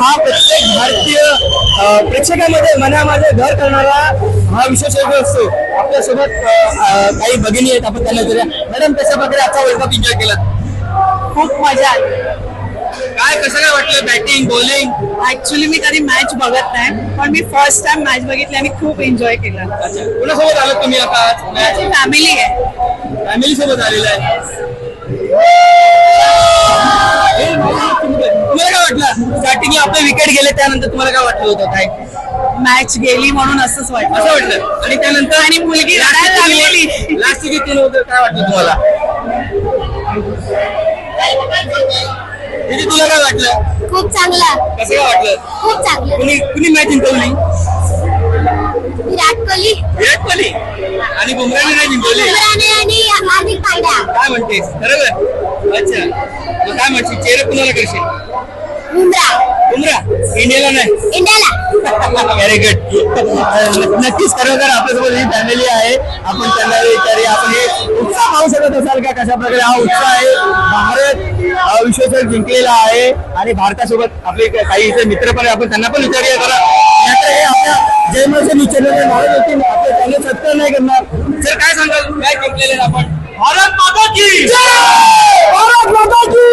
हा प्रत्येक भारतीय प्रेक्षकामध्ये मनामध्ये घर करणारा हा विश्वचषक असतो. आपल्यासोबत काही भगिनी आहेत आपण त्यांना विचारूया मॅडम कशा प्रकारे आजचा वर्ल्ड कप एन्जॉय केला खूप मजा आली. काय कसं काय वाटलं बॅटिंग बॉलिंग ऍक्च्युली मी कधी मॅच बघत नाही पण मी फर्स्ट टाइम मॅच बघितली आणि खूप एन्जॉय केला. कोणासोबत आलो तुम्ही आता माझी फॅमिली आहे. फॅमिली सोबत आलेला आहे. विकेट गेले त्यानंतर तुम्हाला काय वाटलं होतं? काय? मॅच गेली म्हणून असंच वाटतं असं वाटलं. आणि त्यानंतर आणि मुलगी रडायला लागलेली. लास्ट किती होतं काय वाटलं तुम्हाला? दीदी, तुला काय वाटलं? खूप चांगला. कसं काय वाटलं? खूप चांगलं. कुणी कुणी मॅच जिंकवली? विराट कोहली. विराट कोहली? आणि बुमराने नाही जिंकवली? बुमराने आणि हार्दिक पांड्या. काय म्हणतेस? बरोबर? अच्छा. मग काय म्हणशील? चेहरे कुणाला करशील बुमरा इंडियाला नाही. इंडियाला. व्हेरी गुड नक्कीच खरोखर आपल्यासोबत ही फॅमिली आहे. आपण त्यांना विचारूया. आपण हे उत्साह पाहू शकत असाल का कशा प्रकारे हा उत्साह आहे? भारत विश्वचषक जिंकलेला आहे आणि भारतासोबत आपले काही इथे मित्र पण आपण त्यांना पण विचारूया. जरा नाहीतर हे आपल्या जयमलचे विचारलेले महाराज होते आपले त्यांना सत्कार नाही करणार. सर काय सांगाल? काय जिंकलेले आपण? भारत माता की भारत माता की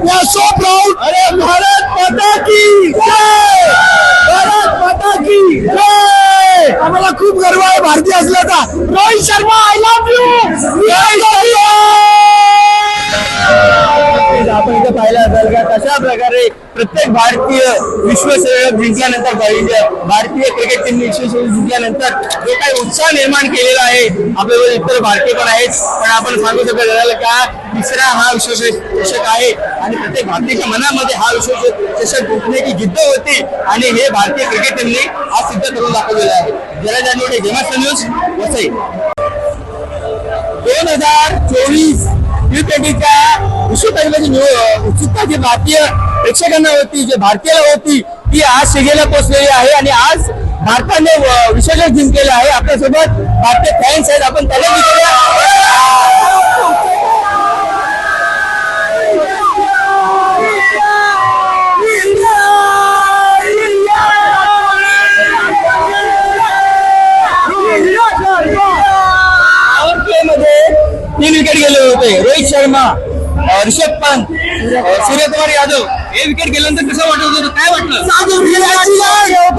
We are so proud. अरे भारत माता की जय भारत माता की जय आम्हाला खूप गर्व आहे भारतीय असल्याचा Rohit Sharma I love you आपण इथे पाहिलं असेल का? कशा प्रकारे प्रत्येक भारतीय विश्वचषक जिंकल्यानंतर भारतीय भारतीय क्रिकेट टीमने विश्वचषक जिंकल्यानंतर जो काही उत्साह निर्माण केलेला आहे आपल्याबरोबर इतर भारतीय पण आहेत पण आपण सांगू शकत का? तिसरा हा विश्वचषक चषक आहे आणि प्रत्येक भारतीयच्या मनामध्ये हा विश्वचषक चषक जिंकण्याची जिद्द होती आणि हे भारतीय क्रिकेट टीमने आज सिद्ध करून दाखवलेलं आहे. जरा जाणवडे गेमास्टर न्यूज वसई. दोन हजार टी ट्वेंटीच्या विश्वकर्माची उत्सुकता जी भारतीय प्रेक्षकांना होती जे भारतीयाला होती ती आज शिगेला पोहोचलेली आहे आणि आज भारताने व- विश्वचषक जिंकलेला आहे. आपल्यासोबत भारतीय फॅन्स आहेत. आपण त्याला शर्मा ऋषभ पंत सूर्यकुमार यादव हे विकेट गेल्यानंतर कसं वाटत होतं? काय वाटलं?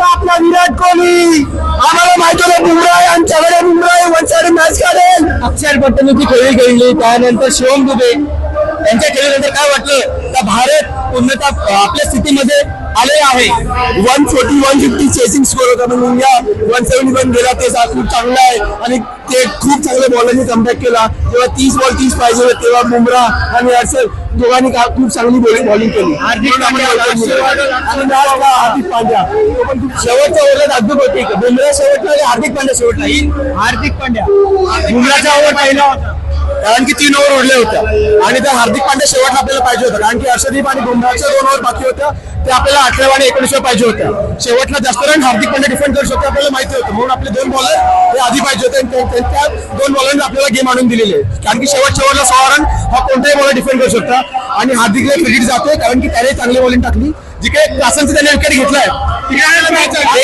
आपला विराट कोहली! आम्हाला माहिती होतं बुमरा आहे आमच्याकडे बुमरा आहे वन साइड मॅच काढेल! अक्षर पटेलची खेळी खेळली त्यानंतर शिवम दुबे त्यांच्या खेळीनंतर काय वाटलं? का भारत पूर्णतः आपल्या स्थितीमध्ये आलेला आहे? One forty one fifty chasing score होता पण इंडिया वन सेव्हन्टी वन गेला. ते खूप चांगला आहे. आणि ते खूप चांगल्या बॉलरने कमबॅक केला. जेव्हा तीस बॉल तीस पाहिजे होते तेव्हा बुमरा आणि हर्षल दोघांनी का- खूप चांगली बॉलिंग बॉलिंग केली. म्हणून हार्दिक पांड्या. शेवटच्या ओव्हरला अद्भुत होती. बुमरा शेवटला हार्दिक पांड्या शेवटला. हार्दिक पांड्या. बुमराचा ओव्हर पहिला होता. कारण की तीन ओव्हर उरले होत्या. आणि त्या हार्दिक पांड्या शेवटला आपल्याला पाहिजे होतं कारण की हर्षदीप आणि बुमराच्या दोन ओव्हर बाकी होत्या. ते आपल्याला अठराव्या आणि एकोणीसव्या पाहिजे होत्या. शेवटला जास्त रन हार्दिक पांड्या डिफेंड करू शकतो आपल्याला माहिती होतं. म्हणून आपले दोन बॉलर हे आधी पाहिजे होते. आणि त्या- दोन बॉलरने आपल्याला गेम आणून दिलेले आहे कारण की शेवट शेवटला सोळा रन हा कोणताही बॉलर डिफेंड करू शकता. आणि हार्दिकला क्रेडिट जातोय कारण की त्याने चांगली बॉलिंग टाकली. जिकडे क्लासांचं त्याने विकेट घेतलाय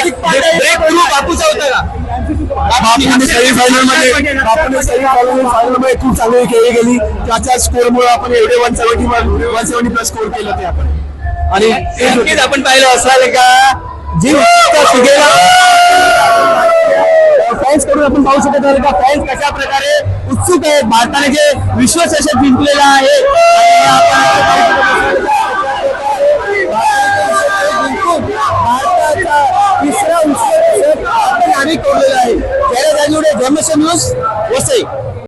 तिकडे ब्रेक थ्रू बापूचा होता का बापूने सेमीफायनलमध्ये बापूने सेमीफायनल फायनलमध्ये खूप चांगली खेळी गेली. त्याच्या स्कोर मुळे आपण एवढे one seventy one seventy plus score केलं ते आपण. आणि नक्कीच आपण पाहिलं असाल का? जी फॅन्सकडून आपण पाहू शकत आहोत का? फॅन्स कशा प्रकारे उत्सुक आहेत? भारताने जे विश्वचषक जिंकलेलं आहे. विश्वचषक आपण आम्ही